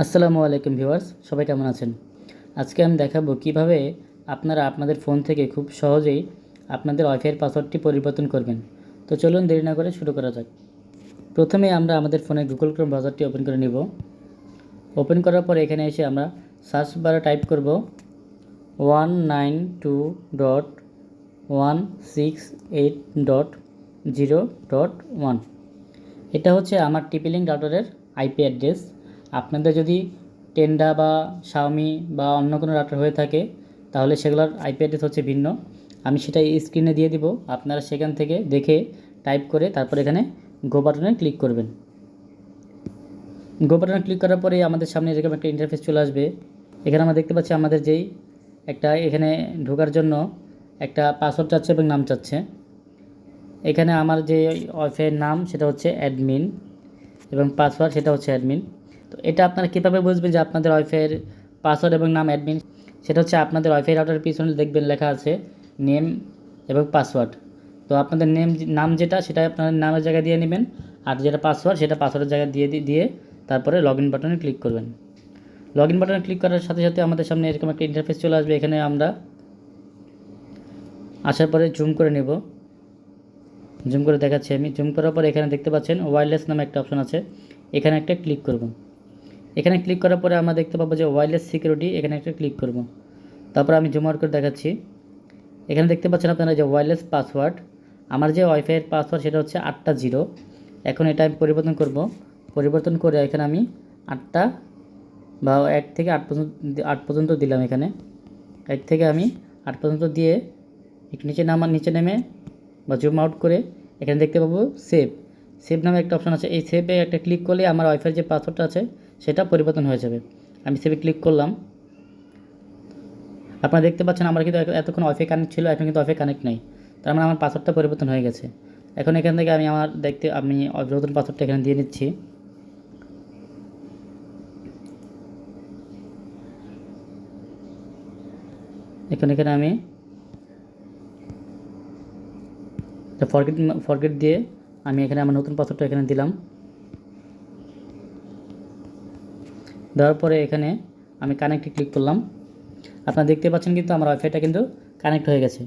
আসসালামু আলাইকুম ভিউয়ার্স, সবাই কেমন আছেন? আজকে আমি দেখাবো কীভাবে আপনারা আপনাদের ফোন থেকে খুব সহজেই আপনাদের ওয়াইফাইয়ের পাসওয়ার্ডটি পরিবর্তন করবেন। তো চলুন দেরি না করে শুরু করা যাক। প্রথমে আমরা আমাদের ফোনে গুগল ক্রোম ব্রাউজারটি ওপেন করে নিব। ওপেন করার পর এখানে এসে আমরা সার্চ বারে টাইপ করব one nine two dot one six eight dot zero dot one. এটা হচ্ছে আমার টিপিলিং রাউটারের আইপি অ্যাড্রেস। আপনাদের যদি টেন্ডা বা শাওমি বা অন্য কোনো রাউটার হয়ে থাকে, তাহলে সেগুলোর আইপি অ্যাড্রেস হচ্ছে ভিন্ন। আমি সেটা স্ক্রিনে দিয়ে দিব। আপনারা সেখান থেকে দেখে টাইপ করে তারপর এখানে গো বাটনে ক্লিক করবেন। গো বাটনে ক্লিক করার পরে আমাদের সামনে এরকম একটা ইন্টারফেস চলে আসবে। এখানে আমরা দেখতে পাচ্ছি আমাদের যেই একটা এখানে ঢোকার জন্য একটা পাসওয়ার্ড চাচ্ছে এবং নাম চাচ্ছে। এখানে আমার যে ওয়াইফাইয়ের নাম সেটা হচ্ছে অ্যাডমিন এবং পাসওয়ার্ড সেটা হচ্ছে অ্যাডমিন তো এটা আপনারা কীভাবে বুঝবেন যে আপনাদের ওয়াইফাইয়ের পাসওয়ার্ড এবং নাম অ্যাডমিন সেটা হচ্ছে আপনাদের ওয়াইফাই রাউটারের পিছনে দেখবেন লেখা আছে নেম এবং পাসওয়ার্ড তো আপনাদের নেম নাম যেটা, সেটা আপনাদের নামের জায়গায় দিয়ে নেবেন, আর যেটা পাসওয়ার্ড সেটা পাসওয়ার্ডের জায়গায় দিয়ে দিয়ে তারপরে লগ ইন বাটনে ক্লিক করবেন। লগ ইন বাটনে ক্লিক করার সাথে সাথে আমাদের সামনে এরকম একটা ইন্টারফেস চলে আসবে, এখানে আমরা আসার পরে জুম করে নেব। জুম করে দেখাচ্ছি আমি। জুম করার পর এখানে দেখতে পাচ্ছেন ওয়্যারলেস নামে একটা অপশন আছে। এখানে একটা ক্লিক করব। এখানে ক্লিক করার পরে আমরা দেখতে পাবো যে ওয়াইলেস সিকিউরিটি এখানে একটা ক্লিক করব। তারপর আমি জুম আউট করে দেখাচ্ছি। এখানে দেখতে পাচ্ছেন আপনারা যে ওয়াইলেস পাসওয়ার্ড আমার যে ওয়াইফাইয়ের পাসওয়ার্ড সেটা হচ্ছে আটটা জিরো। এখন এটা আমি পরিবর্তন করব। পরিবর্তন করে এখানে আমি আটটা বা এক থেকে আট পর্যন্ত আট পর্যন্ত দিলাম এখানে। এক থেকে আমি আট পর্যন্ত দিয়ে একটু নিচে নামার নিচে নেমে বা জুম আউট করে এখানে দেখতে পাবো সেভ সেভ নামে একটা অপশন আছে। এই সেভে একটা ক্লিক করলে আমার ওয়াইফাইয়ের যে পাসওয়ার্ডটা আছে সেটা পরিবর্তন হয়ে যাবে। আমি সেভে ক্লিক করলাম। আপনারা দেখতে পাচ্ছেন আমার কিন্তু এতক্ষণ অফে কানেক্ট ছিল, এখন কিন্তু অফে কানেক্ট নাই। তার মানে আমার পাসওয়ার্ডটা পরিবর্তন হয়ে গেছে। এখন এখান থেকে আমি আমার দেখতে আমি নতুন পাসওয়ার্ডটা এখানে দিয়ে নিচ্ছি। এখন এখানে আমি ফরগেট ফরগেট দিয়ে আমি এখানে আমার নতুন পাসওয়ার্ডটা এখানে দিলাম। দেওয়ার পরে এখানে আমি কানেক্টে ক্লিক করলাম। আপনারা দেখতে পাচ্ছেন কিন্তু আমার ওয়াইফাইটা কিন্তু কানেক্ট হয়ে গেছে।